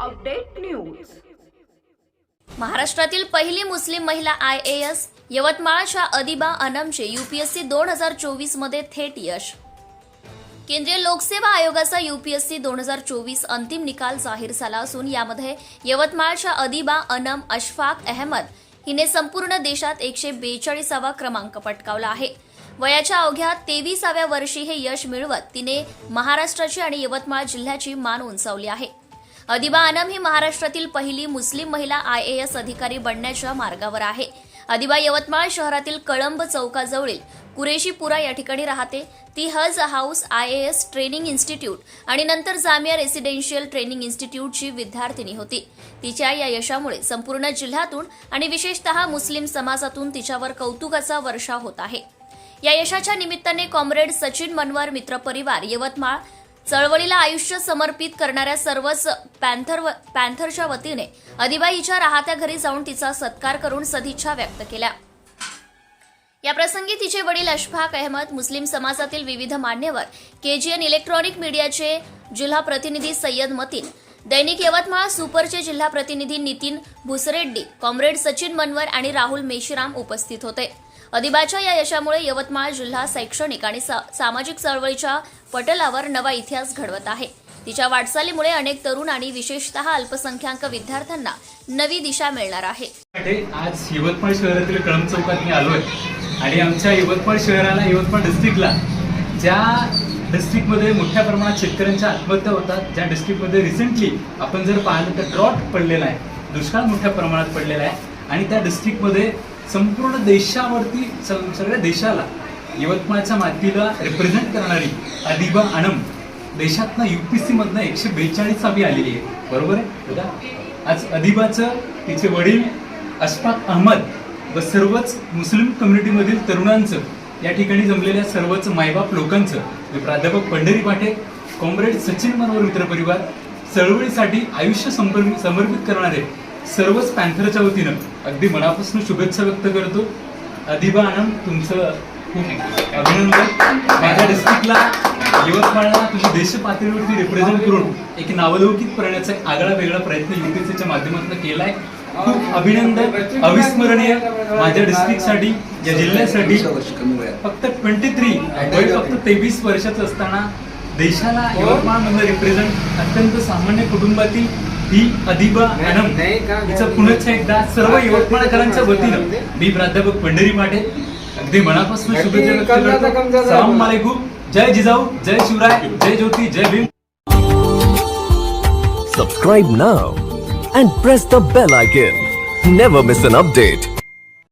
Update news. महाराष्ट्रातील पहिली मुस्लिम महिला आय ए एस यवतमाळच्या अदिबा अनमचे युपीएससी दोन हजार चोवीसमध्ये थेट यश. केंद्रीय लोकसेवा आयोगाचा युपीएससी दोन हजार चोवीस अंतिम निकाल जाहीर झाला असून यामध्ये यवतमाळच्या अदिबा अनम अशफाक अहमद हिने संपूर्ण देशात एकशे बेचाळीसावा क्रमांक पटकावला आहे. वयाच्या अवघ्या तेविसाव्या वर्षी हे यश मिळवत तिने महाराष्ट्राची आणि यवतमाळ जिल्ह्याची मान उंचावली आहे. अदिबा अनम ही महाराष्ट्रातील पहिली मुस्लिम महिला आय ए एस अधिकारी बनण्याच्या मार्गावर आहे. अदिबा यवतमाळ शहरातील कळंब चौकाजवळील कुरेशीपुरा या ठिकाणी राहते. ती Haj house I A S training institute आणि नंतर जामिया रेसिडेन्शियल ट्रेनिंग इन्स्टिट्यूटची विद्यार्थिनी होती. तिच्या या यशामुळे संपूर्ण जिल्ह्यातून आणि विशेषतः मुस्लिम समाजातून तिच्यावर कौतुकाचा वर्षा होत आहे. या यशाच्या निमित्ताने कॉम्रेड सचिन मनवर मित्रपरिवार यवतमाळ चळवळीला आयुष्य समर्पित करणाऱ्या सर्वच पॅन्थर पॅन्थरच्या वतीने अदिबाईच्या राहत्या घरी जाऊन तिचा सत्कार करून सदिच्छा व्यक्त केल्या. या प्रसंगी तिचे वडील अशफाक अहमद मुस्लिम समाजातील विविध मान्यवर केजीएन इलेक्ट्रॉनिक मीडियाचे जिल्हा प्रतिनिधी सय्यद मतीन दैनिक यवतमाळ सुपरचे जिल्हा प्रतिनिधी नितीन भुसरेड्डी कॉम्रेड सचिन मनवर आणि राहुल मेशीराम उपस्थित होते. अदिबाच्या या यशामुळे यवतमाळ जिल्हा शैक्षणिक आणि सा- सामाजिक चळवळीच्या पटलावर नवा इतिहास घडवत आहे. तिच्या वाटचालीमुळे अनेक तरुण आणि विशेषतः अल्पसंख्याक विद्यार्थ्यांना नवी दिशा मिळणार आहे. आज यवतमाळ शहरातील कळम चौकात मी आलोय. आणि आमच्या यवतमाळ शहराला यवतमाळ डिस्ट्रिक्टला ज्या डिस्ट्रिक्टमध्ये मोठ्या प्रमाणात शेतकऱ्यांच्या आत्महत्या होतात ज्या डिस्ट्रिक्टमध्ये रिसेंटली आपण जर पाहिलं तर ड्रॉट पडलेला आहे. दुष्काळ मोठ्या प्रमाणात पडलेला आहे. आणि त्या डिस्ट्रिक्टमध्ये संपूर्ण देशावरती सगळ्या देशाला यवतमाळच्या मातीला रिप्रेझेंट करणारी अदिबा आनम देशातनं यू पी सीमधनं एकशे बेचाळीसावी आलेली आहे. बरोबर आहे? बघा आज अदिबाचं तिचे वडील अशफाक अहमद व सर्वच मुस्लिम कम्युनिटीमधील तरुणांचं या ठिकाणी जमलेल्या सर्वच मायबाप लोकांचं म्हणजे प्राध्यापक पंढरी पाटे कॉम्रेड सचिन मनोहर मित्रपरिवार चळवळीसाठी आयुष्य समर्पित समर्पित करणारे सर्वच पॅन्थरच्या वतीनं अगदी मनापासून शुभेच्छा व्यक्त करतो. अदिबा आनंद तुमचं खूप अभिनंदन. माझ्या डिस्ट्रिक्टला यवतमाळला तुझी देश पातळीवरती रिप्रेझेंट करून एक नावलौकिक करण्याचा एक आगळा वेगळा प्रयत्न युपीसीच्या माध्यमातून केलाय. खूप अभिनंदन अविस्मरणीय माझ्या डिस्ट्रिक्टसाठी या जिल्ह्यासाठी. फक्त ट्वेंटी थ्री वय फक्त तेवीस वर्षाचं असताना देशाला यवतमाळमधलं रिप्रेझेंट अत्यंत सामान्य कुटुंबातील ही अदिबा अनम हिचं पुनश्च एकदा सर्व यवतमाळकरांच्या वतीनं मी प्राध्यापक पंढरी पाटे अगदी मनापासून शुभेच्छा व्यक्त करतो. सलाम वालेकुम जय जिजाऊ जय शिवराय जय ज्योती जय Bhim. Subscribe now and press the bell icon. Never miss an update.